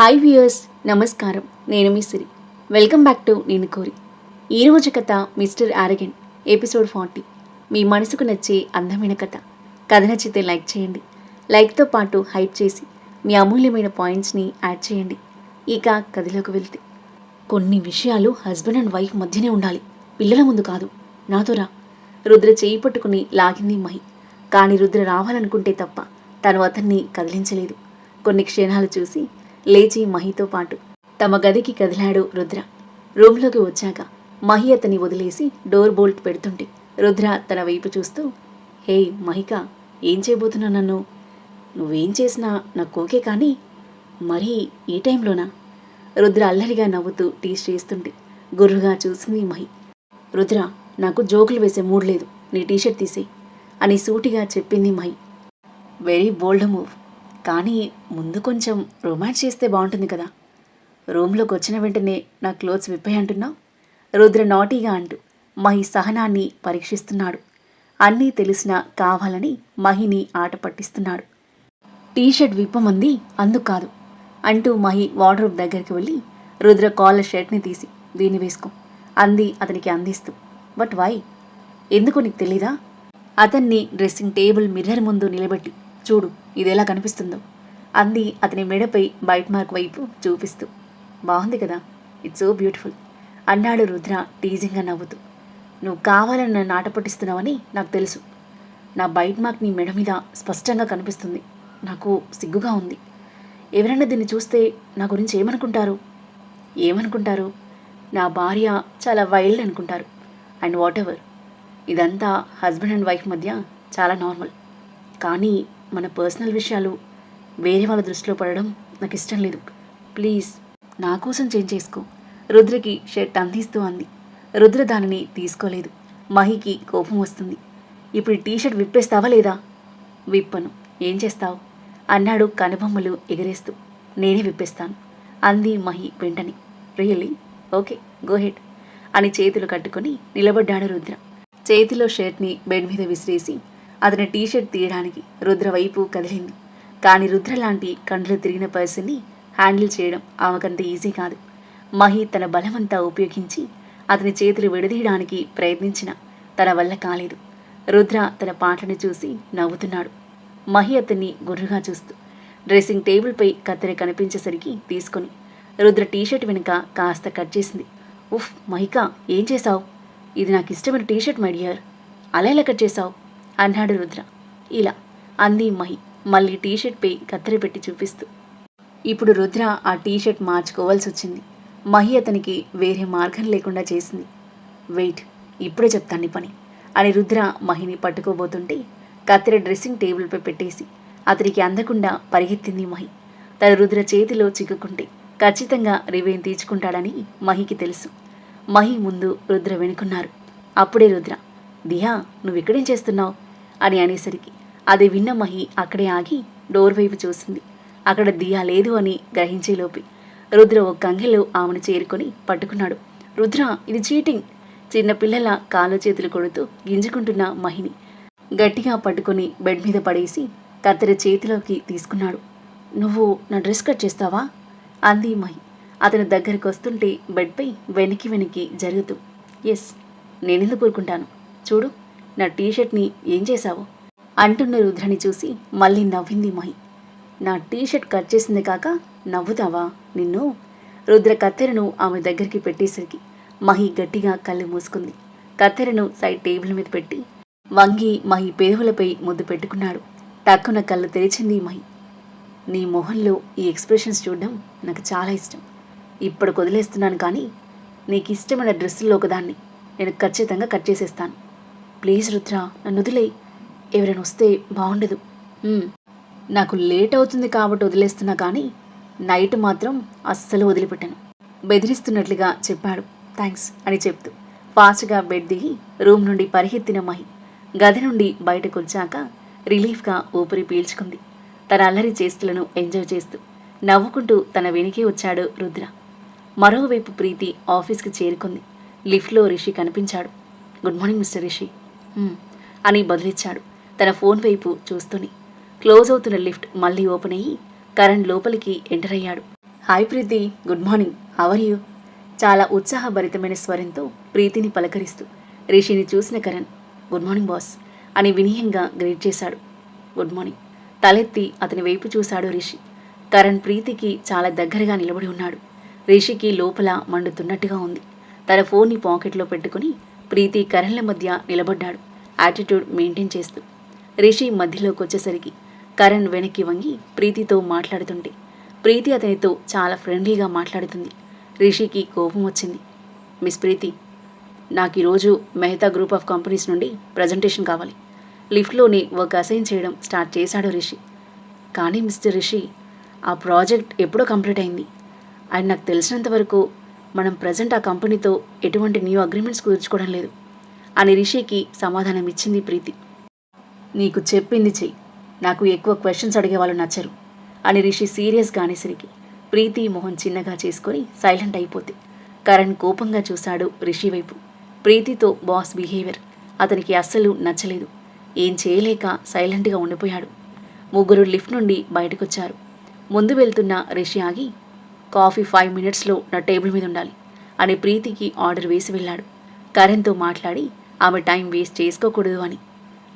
Hi viewers నమస్కారం. నేను మీ సిరి. వెల్కమ్ బ్యాక్ టు నేను కోరి. ఈరోజు కథ మిస్టర్ ఆరగెన్ ఎపిసోడ్ ఫార్టీ. మీ మనసుకు నచ్చే అందమైన కథ. కథ నచ్చితే లైక్ చేయండి. లైక్తో పాటు హైప్ చేసి మీ అమూల్యమైన పాయింట్స్ని యాడ్ చేయండి. ఇక కథలోకి వెళ్తే. కొన్ని విషయాలు హస్బెండ్ అండ్ వైఫ్ మధ్యనే ఉండాలి. పిల్లల ముందు కాదు. నాతో రా. రుద్ర చేయి పట్టుకుని లాగింది మహి. కానీ రుద్ర రావాలనుకుంటే తప్ప తను అతన్ని కదిలించలేదు. కొన్ని క్షణాలు చూసి లేచి మహితో పాటు తమ గదికి కదిలాడు రుద్ర. రూమ్లోకి వచ్చాక మహి అతని వదిలేసి డోర్ బోల్ట్ పెడుతుంటే రుద్ర తన వైపు చూస్తూ హే మహిక ఏం చేయబోతున్నా నన్ను? నువ్వేం చేసినా నాకు ఓకే కానీ మరీ ఈ టైంలోనా? రుద్ర అల్లరిగా నవ్వుతూ టీస్ చేస్తుంటే గుర్రుగా చూసింది మహి. రుద్ర నాకు జోకులు వేసే మూడ్ లేదు. నీ టీషర్ట్ తీసేయి అని సూటిగా చెప్పింది మహి. వెరీ బోల్డ్ మూవ్ కానీ ముందు కొంచెం రొమాన్స్ చేస్తే బాగుంటుంది కదా. రూమ్లోకి వచ్చిన వెంటనే నా క్లోత్స్ విప్పాయి అంటున్నావు? రుద్ర నాటీగా అంటూ మహి సహనాన్ని పరీక్షిస్తున్నాడు. అన్నీ తెలిసినా కావాలని మహిని ఆట పట్టిస్తున్నాడు. టీషర్ట్ విప్పమంది అందుకు కాదు అంటూ మహి వార్డ్రోబ్ దగ్గరికి వెళ్ళి రుద్ర కాలర్ షర్ట్ని తీసి దీన్ని వేసుకో అంది అతనికి అందిస్తూ. But why? ఎందుకు నీకు తెలీదా? అతన్ని డ్రెస్సింగ్ టేబుల్ మిర్రర్ ముందు నిలబెట్టి చూడు ఇది ఎలా కనిపిస్తుందో. అంది అతని మెడపై బైట్ మార్క్ వైపు చూపిస్తూ. బాగుంది కదా? ఇట్స్ సో బ్యూటిఫుల్ అన్నాడు రుద్ర టీజింగ్గా నవ్వుతూ. నువ్వు కావాలని నన్ను ఆట పట్టిస్తున్నావని నాకు తెలుసు. నా బైట్ మార్క్ నీ మెడ మీద స్పష్టంగా కనిపిస్తుంది. నాకు సిగ్గుగా ఉంది. ఎవరైనా దీన్ని చూస్తే నా గురించి ఏమనుకుంటారు? ఏమనుకుంటారు? నా భార్య చాలా వైల్డ్ అనుకుంటారు. అండ్ వాట్ ఎవర్ ఇదంతా హస్బెండ్ అండ్ వైఫ్ మధ్య చాలా నార్మల్ కానీ మన పర్సనల్ విషయాలు వేరే వాళ్ళ దృష్టిలో పడడం నాకు ఇష్టం లేదు. ప్లీజ్ నా కోసం చేంజ్ చేసుకో. రుద్రకి షర్ట్ అందిస్తూ అంది. రుద్ర దానిని తీసుకోలేదు. మహికి కోపం వస్తుంది. ఇప్పుడు టీషర్ట్ విప్పేస్తావా లేదా? విప్పను. ఏం చేస్తావు? అన్నాడు కనుబొమ్మలు ఎగరేస్తూ. నేనే విప్పేస్తాను అంది మహి వెంటనే. రియల్లీ? ఓకే గో హెడ్ అని చేతులు కట్టుకొని నిలబడ్డాడు రుద్ర. చేతిలో షర్ట్ని బెడ్ మీద విసిరేసి అతని టీషర్ట్ తీయడానికి రుద్ర వైపు కదిలింది. కానీ రుద్ర లాంటి కండ్లు తిరిగిన పర్సన్ని హ్యాండిల్ చేయడం ఆమెకంత ఈజీ కాదు. మహి తన బలమంతా ఉపయోగించి అతని చేతులు విడదీయడానికి ప్రయత్నించిన తన వల్ల కాలేదు. రుద్ర తన పాటను చూసి నవ్వుతున్నాడు. మహి అతన్ని గుర్రుగా చూస్తూ డ్రెస్సింగ్ టేబుల్పై కత్తెర కనిపించేసరికి తీసుకొని రుద్ర టీషర్ట్ వెనుక కాస్త కట్ చేసింది. ఉఫ్ మహిక ఏం చేశావు? ఇది నాకు ఇష్టమైన టీషర్ట్ మై డియర్. అలా ఎలా కట్ చేశావు? అన్నాడు రుద్ర. ఇలా అంది మహి. మళ్ళీ టీషర్ట్పై కత్తెర పెట్టి చూపిస్తూ. ఇప్పుడు రుద్ర ఆ టీషర్ట్ మార్చుకోవాల్సి వచ్చింది. మహి అతనికి వేరే మార్గం లేకుండా చేసింది. వెయిట్ ఇప్పుడే చెప్తాను పని అని రుద్ర మహిని పట్టుకోబోతుంటే కత్తెర డ్రెస్సింగ్ టేబుల్పై పెట్టేసి అతనికి అందకుండా పరిగెత్తింది మహి. తన రుద్ర చేతిలో చిక్కుకుంటే ఖచ్చితంగా రివేన్ తీర్చుకుంటాడని మహికి తెలుసు. మహి ముందు రుద్ర వెనుకున్నారు. అప్పుడే రుద్ర దియా నువ్వు ఇక్కడేం చేస్తున్నావు? అని అనేసరికి. అది విన్న మహి అక్కడే ఆగి డోర్ వైపు చూసింది. అక్కడ దియా లేదు అని గ్రహించేలోపి రుద్ర ఒక కంగెలో ఆమెను చేరుకొని పట్టుకున్నాడు. రుద్ర ఇది చీటింగ్. చిన్న పిల్లల చేతులు కొడుతూ గింజుకుంటున్న మహిని గట్టిగా పట్టుకొని బెడ్ మీద పడేసి కత్తెర చేతిలోకి తీసుకున్నాడు. నువ్వు నా డ్రెస్ కట్ చేస్తావా? అంది మహి. అతని దగ్గరికి వస్తుంటే బెడ్పై వెనక్కి వెనక్కి జరుగుతూ ఎస్ నేనెందుకు కోరుకుంటాను చూడు నా టీషర్ట్ని ఏం చేశావు? అంటున్న రుద్రని చూసి మళ్ళీ నవ్వింది మహి. నా టీషర్ట్ కట్ చేసింది కాక నవ్వుతావా నిన్ను? రుద్ర కత్తెరను ఆమె దగ్గరికి పెట్టేసరికి మహి గట్టిగా కళ్ళు మూసుకుంది. కత్తెరను సైడ్ టేబుల్ మీద పెట్టి వంగి మహి పెదవులపై ముద్దు పెట్టుకున్నాడు. టక్కున కళ్ళు తెరిచింది మహి. నీ మొహంలో ఈ ఎక్స్ప్రెషన్స్ చూడడం నాకు చాలా ఇష్టం. ఇప్పుడు వదిలేస్తున్నాను కానీ నీకు ఇష్టమైన డ్రెస్సుల్లో ఒకదాన్ని నేను ఖచ్చితంగా కట్ చేసేస్తాను. ప్లీజ్ రుద్ర నన్ను వదిలే ఎవరైనా వస్తే బాగుండదు. నాకు లేట్ అవుతుంది కాబట్టి వదిలేస్తున్నా కానీ నైట్ మాత్రం అస్సలు వదిలిపెట్టను. బెదిరిస్తున్నట్లుగా చెప్పాడు. థ్యాంక్స్ అని చెప్తూ ఫాస్ట్గా బెడ్ దిగి రూమ్ నుండి పరిగెత్తిన మహి గది నుండి బయటకు వచ్చాక రిలీఫ్గా ఊపిరి పీల్చుకుంది. తన అల్లరి చేస్తులను ఎంజాయ్ చేస్తూ నవ్వుకుంటూ తన వెనుకే వచ్చాడు రుద్ర. మరోవైపు ప్రీతి ఆఫీస్కి చేరుకుంది. లిఫ్ట్లో రిషి కనిపించాడు. Good morning mister Rishi. అని బదులిచ్చాడు. తన ఫోన్ వైపు చూస్తూనే. క్లోజ్ అవుతున్న లిఫ్ట్ మళ్ళీ ఓపెన్ అయ్యి కరణ్ లోపలికి ఎంటర్ అయ్యాడు. Hi Preethi good morning. How are you? చాలా ఉత్సాహభరితమైన స్వరంతో ప్రీతిని పలకరిస్తూ. రిషిని చూసిన కరణ్ గుడ్ మార్నింగ్ బాస్ అని వినయంగా గ్రీట్ చేశాడు. Good morning. తలెత్తి అతని వైపు చూశాడు రిషి. కరణ్ ప్రీతికి చాలా దగ్గరగా నిలబడి ఉన్నాడు. రిషికి లోపల మండుతున్నట్టుగా ఉంది. తన ఫోన్ని పాకెట్లో పెట్టుకుని ప్రీతి కరణ్ల మధ్య నిలబడ్డాడు. యాటిట్యూడ్ మెయింటైన్ చేస్తూ. రిషి మధ్యలోకి వచ్చేసరికి కరణ్ వెనక్కి వంగి ప్రీతితో మాట్లాడుతుంటే ప్రీతి అతనితో చాలా ఫ్రెండ్లీగా మాట్లాడుతుంది. రిషికి కోపం వచ్చింది. మిస్ ప్రీతి నాకు ఈరోజు మెహతా గ్రూప్ ఆఫ్ కంపెనీస్ నుండి ప్రజెంటేషన్ కావాలి. లిఫ్ట్లోనే వర్క్ అసైన్ చేయడం స్టార్ట్ చేశాడు రిషి. కానీ మిస్టర్ రిషి ఆ ప్రాజెక్ట్ ఎప్పుడో కంప్లీట్ అయింది. అండ్ నాకు తెలిసినంత వరకు మనం ప్రజెంట్ ఆ కంపెనీతో ఎటువంటి న్యూ అగ్రిమెంట్స్ కుదుర్చుకోవడం లేదు. అని రిషికి సమాధానం ఇచ్చింది ప్రీతి. నీకు చెప్పింది చెయ్యి. నాకు ఎక్కువ క్వశ్చన్స్ అడిగే వాళ్ళు నచ్చరు. అని రిషి సీరియస్గా అనేసరికి ప్రీతి మొహం చిన్నగా చేసుకొని సైలెంట్ అయిపోతే. కరణ్ కోపంగా చూశాడు రిషి వైపు. ప్రీతితో బాస్ బిహేవియర్ అతనికి అస్సలు నచ్చలేదు. ఏం చేయలేక సైలెంట్గా ఉండిపోయాడు. ముగ్గురు లిఫ్ట్ నుండి బయటకొచ్చారు. ముందు వెళ్తున్న రిషి ఆగి కాఫీ ఫైవ్ మినిట్స్లో నా టేబుల్ మీద ఉండాలి అని ప్రీతికి ఆర్డర్ వేసి వెళ్ళాడు. కరణ్తో మాట్లాడి ఆమె టైం వేస్ట్ చేసుకోకూడదు అని.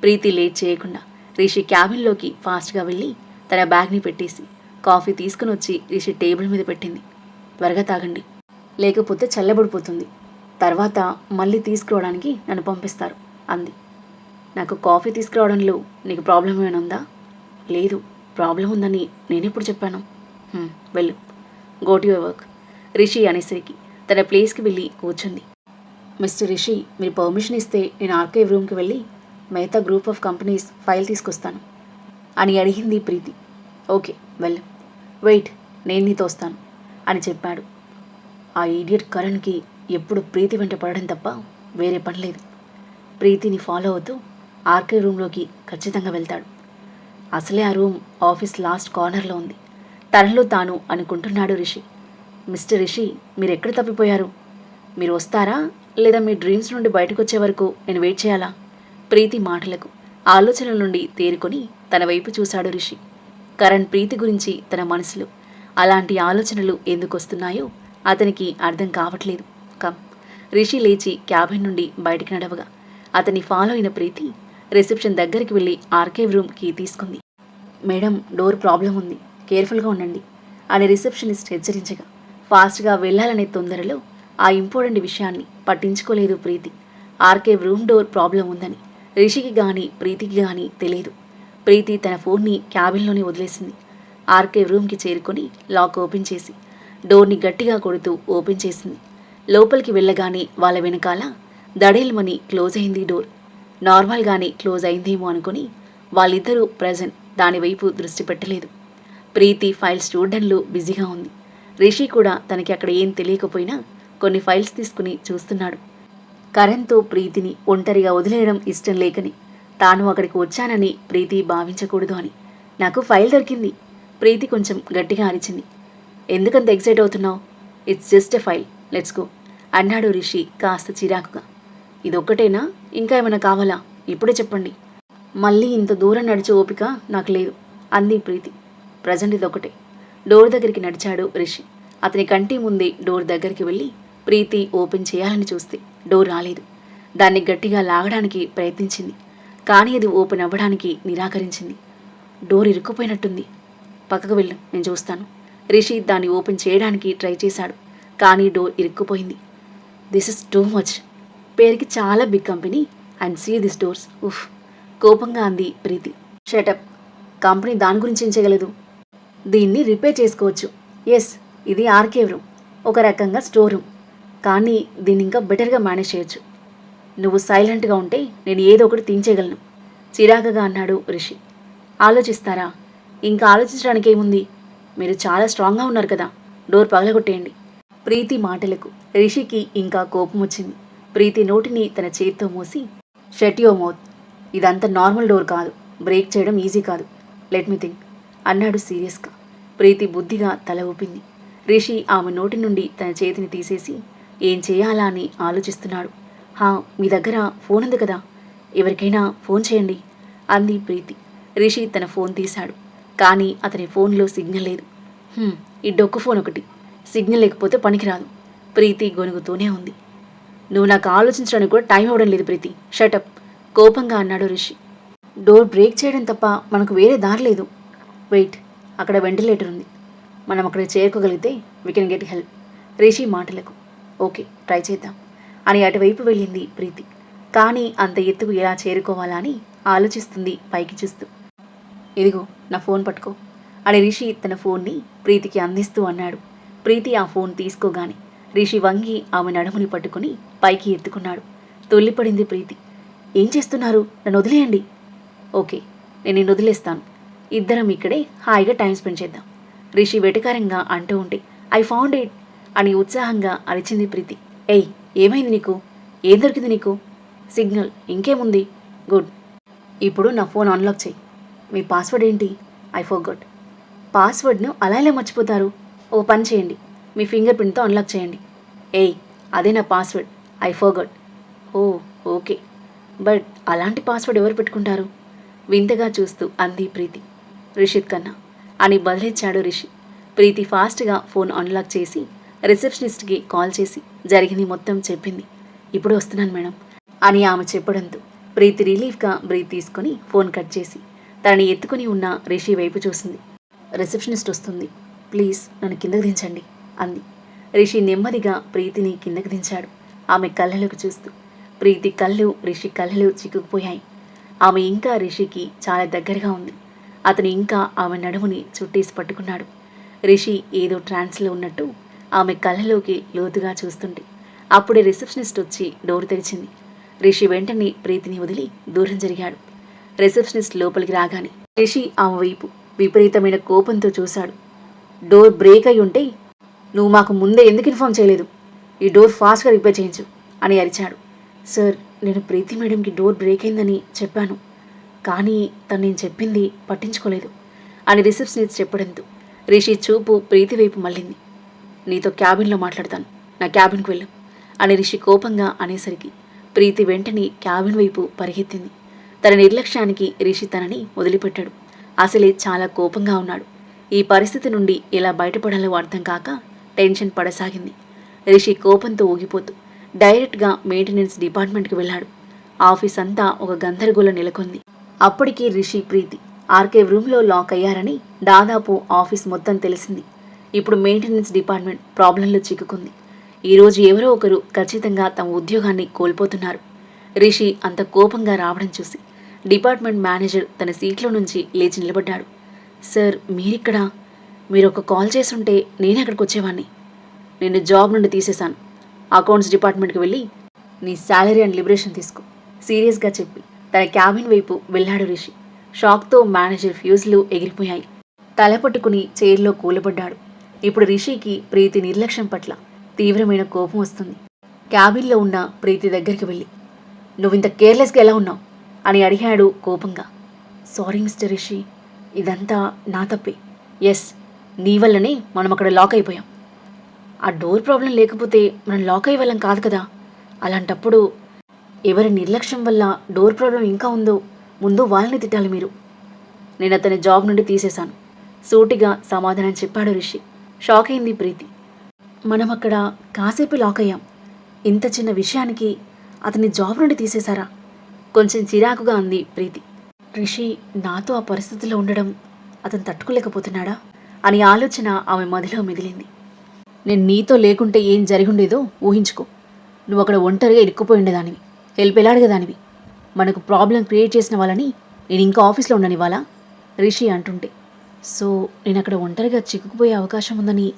ప్రీతి లేట్ చేయకుండా రిషి క్యాబిన్లోకి ఫాస్ట్గా వెళ్ళి తన బ్యాగ్ని పెట్టేసి కాఫీ తీసుకుని వచ్చి రిషి టేబుల్ మీద పెట్టింది. త్వరగా తాగండి. లేకపోతే చల్లబడిపోతుంది తర్వాత మళ్ళీ తీసుకురావడానికి నన్ను పంపిస్తారు అంది. నాకు కాఫీ తీసుకురావడంలో నీకు ప్రాబ్లం ఏమైనా ఉందా? లేదు ప్రాబ్లం ఉందని నేనెప్పుడు చెప్పాను. వెళ్ళు. Go to your work Rishi అనేసరికి తన ప్లేస్కి వెళ్ళి కూర్చుంది. మిస్టర్ రిషి మీరు పర్మిషన్ ఇస్తే నేను ఆర్కైవ్ రూమ్కి వెళ్ళి మిగతా గ్రూప్ ఆఫ్ కంపెనీస్ ఫైల్ తీసుకొస్తాను అని అడిగింది ప్రీతి. ఓకే వెల్ వెయిట్ నేను నీతో వస్తాను అని చెప్పాడు. ఆ ఈడియట్ కరణ్కి ఎప్పుడు ప్రీతి వెంట పడడం తప్ప వేరే పని లేదు. ప్రీతిని ఫాలో అవుతూ ఆర్కే రూమ్లోకి ఖచ్చితంగా వెళ్తాడు. అసలే ఆ రూమ్ ఆఫీస్ లాస్ట్ కార్నర్లో ఉంది. తనలో తాను అనుకుంటున్నాడు రిషి. మిస్టర్ రిషి మీరు ఎక్కడ తప్పిపోయారు? మీరు వస్తారా? లేదా మీ డ్రీమ్స్ నుండి బయటకు వచ్చే వరకు నేను వెయిట్ చేయాలా? ప్రీతి మాటలకు ఆలోచనల నుండి తేరుకొని తన వైపు చూశాడు రిషి. కరణ్ ప్రీతి గురించి తన మనసులో అలాంటి ఆలోచనలు ఎందుకు వస్తున్నాయో అతనికి అర్థం కావట్లేదు. కమ్. రిషి లేచి క్యాబిన్ నుండి బయటికి నడవగా అతని ఫాలో అయిన ప్రీతి రిసెప్షన్ దగ్గరికి వెళ్ళి ఆర్కేవ్ రూమ్కి తీసుకుంది. మేడం డోర్ ప్రాబ్లం ఉంది. కేర్ఫుల్గా ఉండండి. అని రిసెప్షనిస్ట్ హెచ్చరించగా ఫాస్ట్గా వెళ్ళాలనే తొందరలో ఆ ఇంపార్టెంట్ విషయాన్ని పట్టించుకోలేదు Preethi. RK room door problem ఉందని రిషికి కానీ ప్రీతికి కానీ తెలియదు. ప్రీతి తన ఫోన్ని క్యాబిన్లోనే వదిలేసింది. ఆర్కే రూమ్కి చేరుకొని లాక్ ఓపెన్ చేసి డోర్ని గట్టిగా కొడుతూ ఓపెన్ చేసింది. లోపలికి వెళ్ళగానే వాళ్ళ వెనకాల దడేల్మని క్లోజ్ అయింది డోర్. నార్మల్గానే క్లోజ్ అయిందేమో అనుకుని వాళ్ళిద్దరూ ప్రజెంట్ దానివైపు దృష్టి పెట్టలేదు. ప్రీతి ఫైల్స్ చూడడంలో బిజీగా ఉంది. రిషి కూడా తనకి అక్కడ ఏం తెలియకపోయినా కొన్ని ఫైల్స్ తీసుకుని చూస్తున్నాడు. కరణ్తో ప్రీతిని ఒంటరిగా వదిలేయడం ఇష్టం లేకని తాను అక్కడికి వచ్చానని ప్రీతి భావించకూడదు అని. నాకు ఫైల్ దొరికింది. ప్రీతి కొంచెం గట్టిగా అరిచింది. ఎందుకంత ఎక్సైట్ అవుతున్నావు? It's just a file. Let's go అన్నాడు రిషి కాస్త చిరాకుగా. ఇదొక్కటేనా? ఇంకా ఏమైనా కావాలా? ఇప్పుడే చెప్పండి. మళ్ళీ ఇంత దూరం నడిచే ఓపిక నాకు లేదు అంది ప్రీతి. ప్రజెంట్ ఇదొకటే. డోర్ దగ్గరికి నడిచాడు రిషి. అతని కంటి ముందే డోర్ దగ్గరికి వెళ్ళి ప్రీతి ఓపెన్ చేయాలని చూస్తే డోర్ రాలేదు. దాన్ని గట్టిగా లాగడానికి ప్రయత్నించింది. కానీ అది ఓపెన్ అవ్వడానికి నిరాకరించింది. డోర్ ఇరుక్కుపోయినట్టుంది. పక్కకు వెళ్ళు నేను చూస్తాను. రిషి దాన్ని ఓపెన్ చేయడానికి ట్రై చేశాడు కానీ door ఇరుక్కుపోయింది. This is too much. పేరుకి చాలా big company. And see this doors. ఉఫ్. కోపంగా అంది ప్రీతి. షటప్. కంపెనీ దాని గురించి ఏం చేయగలదు? దీన్ని రిపేర్ చేసుకోవచ్చు. ఎస్ ఇది ఆర్కేవ్ రూమ్. ఒక రకంగా స్టోర్ రూమ్. కానీ దీన్ని ఇంకా బెటర్గా మేనేజ్ చేయొచ్చు. నువ్వు సైలెంట్గా ఉంటే నేను ఏదో ఒకటి తీంచేయగలను చిరాకగా అన్నాడు రిషి. ఆలోచిస్తారా? ఇంకా ఆలోచించడానికి ఏముంది? మీరు చాలా స్ట్రాంగ్గా ఉన్నారు కదా. డోర్ పగలగొట్టేయండి. ప్రీతి మాటలకు రిషికి ఇంకా కోపం వచ్చింది. ప్రీతి నోటిని తన చేతితో మూసి షట్ మౌత్ ఇదంతా నార్మల్ డోర్ కాదు. బ్రేక్ చేయడం ఈజీ కాదు. లెట్ మీ థింక్ అన్నాడు సీరియస్గా. ప్రీతి బుద్ధిగా తల ఊపింది. రిషి ఆమె నోటి నుండి తన చేతిని తీసేసి ఏం చేయాలా అని ఆలోచిస్తున్నాడు. హా మీ దగ్గర ఫోన్ ఉంది కదా ఎవరికైనా ఫోన్ చేయండి అంది ప్రీతి. రిషి తన ఫోన్ తీశాడు. కానీ అతని ఫోన్లో సిగ్నల్ లేదు. ఈ డొక్కు ఫోన్ ఒకటి. సిగ్నల్ లేకపోతే పనికిరాదు ప్రీతి గొనుగుతూనే ఉంది. నువ్వు నాకు ఆలోచించడానికి కూడా టైం ఇవ్వడం లేదు ప్రీతి. షటప్ కోపంగా అన్నాడు రిషి. డోర్ బ్రేక్ చేయడం తప్ప మనకు వేరే దారి లేదు. వెయిట్. అక్కడ వెంటిలేటర్ ఉంది. మనం అక్కడ చేరుకోగలిగితే we can get help Rishi మాటలకు ఓకే ట్రై చేద్దాం అని అటువైపు వెళ్ళింది ప్రీతి. కానీ అంత ఎత్తుకు ఎలా చేరుకోవాలా అని ఆలోచిస్తుంది పైకి చూస్తూ. ఇదిగో నా ఫోన్ పట్టుకో అని రిషి తన ఫోన్ని ప్రీతికి అందిస్తూ అన్నాడు. ప్రీతి ఆ ఫోన్ తీసుకోగానే రిషి వంగి ఆమె నడుముని పట్టుకుని పైకి ఎత్తుకున్నాడు. తొల్లిపడింది ప్రీతి. ఏం చేస్తున్నారు? నన్ను వదిలేయండి. ఓకే నేను నిన్ను వదిలేస్తాను. ఇద్దరం ఇక్కడే హాయిగా టైం స్పెండ్ చేద్దాం. రిషి వెటకారంగా అంటూ ఉంటే ఐ ఫౌండ్ ఇట్ అని ఉత్సాహంగా అరిచింది ప్రీతి. ఏయ్ ఏమైంది నీకు? ఏం దొరికింది నీకు? సిగ్నల్ ఇంకేముంది? గుడ్. ఇప్పుడు నా ఫోన్ అన్లాక్ చేయి. మీ పాస్వర్డ్ ఏంటి? ఐ ఫోర్ గుడ్ పాస్వర్డ్ను అలా ఇలా మర్చిపోతారు? ఓ పని చేయండి. మీ ఫింగర్ ప్రింట్తో అన్లాక్ చేయండి. ఏయ్ అదే నా password. I forgot good oh okay. But అలాంటి పాస్వర్డ్ ఎవరు పెట్టుకుంటారు? వింతగా చూస్తూ అంది ప్రీతి. రిషిత్ కన్నా. అని బదిలిచ్చాడు రిషి. ప్రీతి ఫాస్ట్గా ఫోన్ అన్లాక్ చేసి రిసెప్షనిస్ట్కి కాల్ చేసి జరిగింది మొత్తం చెప్పింది. ఇప్పుడు వస్తున్నాను మేడం అని ఆమె చెప్పడంతో ప్రీతి రిలీఫ్గా బ్రీత్ తీసుకొని ఫోన్ కట్ చేసి తనని ఎత్తుకుని ఉన్న రిషి వైపు చూసింది. రిసెప్షనిస్ట్ వస్తుంది. ప్లీజ్ నన్ను కిందకు దించండి అంది. రిషి నెమ్మదిగా ప్రీతిని కిందకు దించాడు. ఆమె కళ్ళలోకి చూస్తూ ప్రీతి కళ్ళు రిషి కళ్ళలో చిక్కుకుపోయాయి. ఆమె ఇంకా రిషికి చాలా దగ్గరగా ఉంది. అతను ఇంకా ఆమె నడుముని చుట్టేసి పట్టుకున్నాడు. రిషి ఏదో ట్రాన్స్లో ఉన్నట్టు ఆమె కళ్ళలోకి లోతుగా చూస్తుంటే అప్పుడే రిసెప్షనిస్ట్ వచ్చి డోర్ తెరిచింది. రిషి వెంటనే ప్రీతిని వదిలి దూరం జరిగాడు. రిసెప్షనిస్ట్ లోపలికి రాగానే రిషి ఆమె వైపు విపరీతమైన కోపంతో చూశాడు. డోర్ బ్రేక్ అయి ఉంటే నువ్వు మాకు ముందే ఎందుకు ఇన్ఫామ్ చేయలేదు? ఈ డోర్ ఫాస్ట్గా రిపేర్ చేయించు అని అరిచాడు. సార్ నేను ప్రీతి మేడంకి డోర్ బ్రేక్ అయిందని చెప్పాను. కానీ తను నేను చెప్పింది పట్టించుకోలేదు అని రిసెప్షనిస్ట్ చెప్పడంతో రిషి చూపు ప్రీతి వైపు మళ్ళింది. నీతో క్యాబిన్లో మాట్లాడతాను. నా క్యాబిన్కి వెళ్ళు అని రిషి కోపంగా అనేసరికి ప్రీతి వెంటనే క్యాబిన్ వైపు పరిగెత్తింది. తన నిర్లక్ష్యానికి రిషి తనని వదిలిపెట్టాడు. అసలే చాలా కోపంగా ఉన్నాడు. ఈ పరిస్థితి నుండి ఎలా బయటపడాలో అర్థం కాక టెన్షన్ పడసాగింది. రిషి కోపంతో ఊగిపోతూ డైరెక్ట్గా మెయింటెనెన్స్ డిపార్ట్మెంట్కి వెళ్ళాడు. ఆఫీస్ అంతా ఒక గందరగోళం నెలకొంది. అప్పటికి రిషి ప్రీతి ఆర్కే రూమ్లో లాక్ అయ్యారని దాదాపు ఆఫీస్ మొత్తం తెలిసింది. ఇప్పుడు మెయింటెనెన్స్ డిపార్ట్మెంట్ ప్రాబ్లంలో చిక్కుకుంది. ఈరోజు ఎవరో ఒకరు ఖచ్చితంగా తమ ఉద్యోగాన్ని కోల్పోతున్నారు. రిషి అంత కోపంగా రావడం చూసి డిపార్ట్మెంట్ మేనేజర్ తన సీట్లో నుంచి లేచి నిలబడ్డాడు. సార్ మీరిక్కడ? మీరు ఒక కాల్ చేసుంటే నేను అక్కడికి వచ్చేవాడిని నేను జాబ్ నుండి తీసేశాను. అకౌంట్స్ డిపార్ట్మెంట్కి వెళ్ళి నీ శాలరీ అండ్ లిబరేషన్ తీసుకో. సీరియస్గా చెప్పి. తన క్యాబిన్ వైపు వెళ్ళాడు రిషి. షాక్తో మేనేజర్ ఫ్యూజ్లు ఎగిరిపోయాయి. తల పట్టుకుని చైర్లో కూలబడ్డాడు. ఇప్పుడు రిషికి ప్రీతి నిర్లక్ష్యం పట్ల తీవ్రమైన కోపం వస్తుంది. క్యాబిన్లో ఉన్న ప్రీతి దగ్గరికి వెళ్ళి నువ్వింత కేర్లెస్గా ఎలా ఉన్నావు? అని అడిగాడు కోపంగా. సారీ మిస్టర్ రిషి ఇదంతా నా తప్పే. ఎస్ నీ వల్లనే మనం అక్కడ లాక్ అయిపోయాం. ఆ డోర్ ప్రాబ్లం లేకపోతే మనం లాక్ అయ్యే వాళ్ళం కాదు కదా. అలాంటప్పుడు ఎవరి నిర్లక్ష్యం వల్ల డోర్ ప్రాబ్లం ఇంకా ఉందో ముందు వాళ్ళని తిట్టాలి మీరు. నేను అతని జాబ్ నుండి తీసేశాను. సూటిగా సమాధానం చెప్పాడు రిషి. షాక్ అయింది ప్రీతి. మనం అక్కడ కాసేపు లాక్ అయ్యాం. ఇంత చిన్న విషయానికి అతని జాబ్ నుండి తీసేశారా? కొంచెం చిరాకుగా అంది ప్రీతి. రిషి నాతో ఆ పరిస్థితిలో ఉండడం అతను తట్టుకోలేకపోతున్నాడా? అని ఆలోచన ఆమె మదిలో మిగిలింది నేను నీతో లేకుంటే ఏం జరిగుండేదో ఊహించుకో. నువ్వు అక్కడ ఒంటరిగా ఇరుక్కుపోయి ఉండేదానివి. హెల్ప్ ఎలాడగదానివి మనకు ప్రాబ్లం క్రియేట్ చేసిన వాళ్ళని నేను ఇంకా ఆఫీస్లో ఉండని ఇవాళ రిషి అంటుంటే. సో నేను అక్కడ ఒంటరిగా చిక్కుకుపోయే అవకాశం ఉందని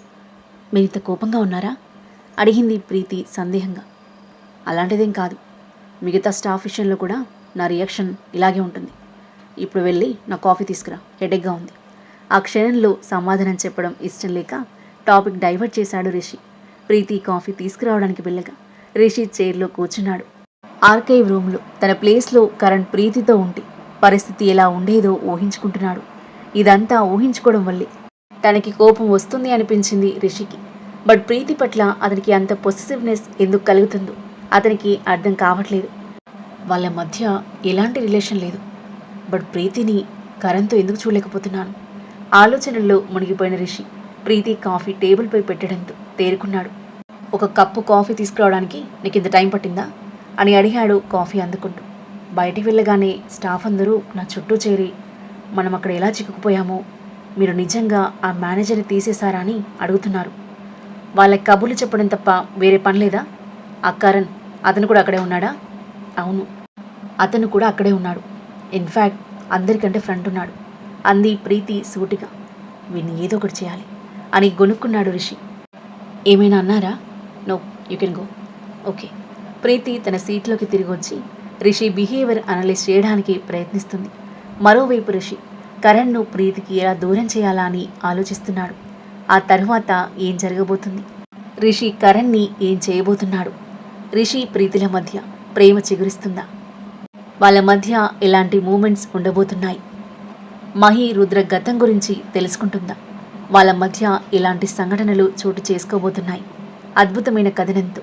మీరు ఇంత కోపంగా ఉన్నారా? అడిగింది ప్రీతి సందేహంగా. అలాంటిదేం కాదు. మిగతా స్టాఫ్ విషయంలో కూడా నా రియాక్షన్ ఇలాగే ఉంటుంది. ఇప్పుడు వెళ్ళి నా కాఫీ తీసుకురా. హెడేక్గా ఉంది. ఆ క్షణంలో సమాధానం చెప్పడం ఇష్టం లేక టాపిక్ డైవర్ట్ చేశాడు రిషి. ప్రీతి కాఫీ తీసుకురావడానికి వెళ్ళగా రిషి చైర్లో కూర్చున్నాడు. ఆర్కైవ్ రూమ్లో తన ప్లేస్లో కరణ్ ప్రీతితో ఉండి పరిస్థితి ఎలా ఉండేదో ఊహించుకుంటున్నాడు. ఇదంతా ఊహించుకోవడం వల్లే తనకి కోపం వస్తుంది అనిపించింది రిషికి. బట్ ప్రీతి పట్ల అతనికి అంత పొసిసివ్నెస్ ఎందుకు కలుగుతుందో అతనికి అర్థం కావట్లేదు. వాళ్ళ మధ్య ఎలాంటి రిలేషన్ లేదు. బట్ ప్రీతిని కరణ్తో ఎందుకు చూడలేకపోతున్నాను? ఆలోచనల్లో మునిగిపోయిన రిషి ప్రీతి కాఫీ టేబుల్పై పెట్టడంతో తేరుకున్నాడు. ఒక కప్పు కాఫీ తీసుకురావడానికి నీకు ఇంత టైం పట్టిందా? అని అడిగాడు కాఫీ అందుకుంటూ. బయటికి వెళ్ళగానే స్టాఫ్ అందరూ నా చుట్టూ చేరి మనం అక్కడ ఎలా చిక్కుకుపోయామో? మీరు నిజంగా ఆ మేనేజర్ని తీసేశారా? అని అడుగుతున్నారు. వాళ్ళకి కబుర్లు చెప్పడం తప్ప వేరే పని లేదా? అక్కారన్ అతను కూడా అక్కడే ఉన్నాడా? అవును అతను కూడా అక్కడే ఉన్నాడు. ఇన్ఫ్యాక్ట్ అందరికంటే ఫ్రంట్ ఉన్నాడు. అంది ప్రీతి సూటిగా. వీడిని ఏదో ఒకటి చేయాలి అని గొనుక్కున్నాడు రిషి. ఏమైనా అన్నారా? No you can go. Okay. Preethi తన సీట్లోకి తిరిగి వచ్చి రిషి బిహేవియర్ అనలైజ్ చేయడానికి ప్రయత్నిస్తుంది. మరోవైపు రిషి కరణ్ను ప్రీతికి ఎలా దూరం చేయాలా అని ఆలోచిస్తున్నాడు. ఆ తర్వాత ఏం జరగబోతుంది? రిషి కరణ్ని ఏం చేయబోతున్నాడు? రిషి ప్రీతిల మధ్య ప్రేమ చిగురిస్తుందా? వాళ్ళ మధ్య ఎలాంటి మూమెంట్స్ ఉండబోతున్నాయి? మహి రుద్ర గతం గురించి తెలుసుకుంటుందా? వాళ్ళ మధ్య ఇలాంటి సంఘటనలు చోటు చేసుకోబోతున్నాయి? అద్భుతమైన కథనంతో.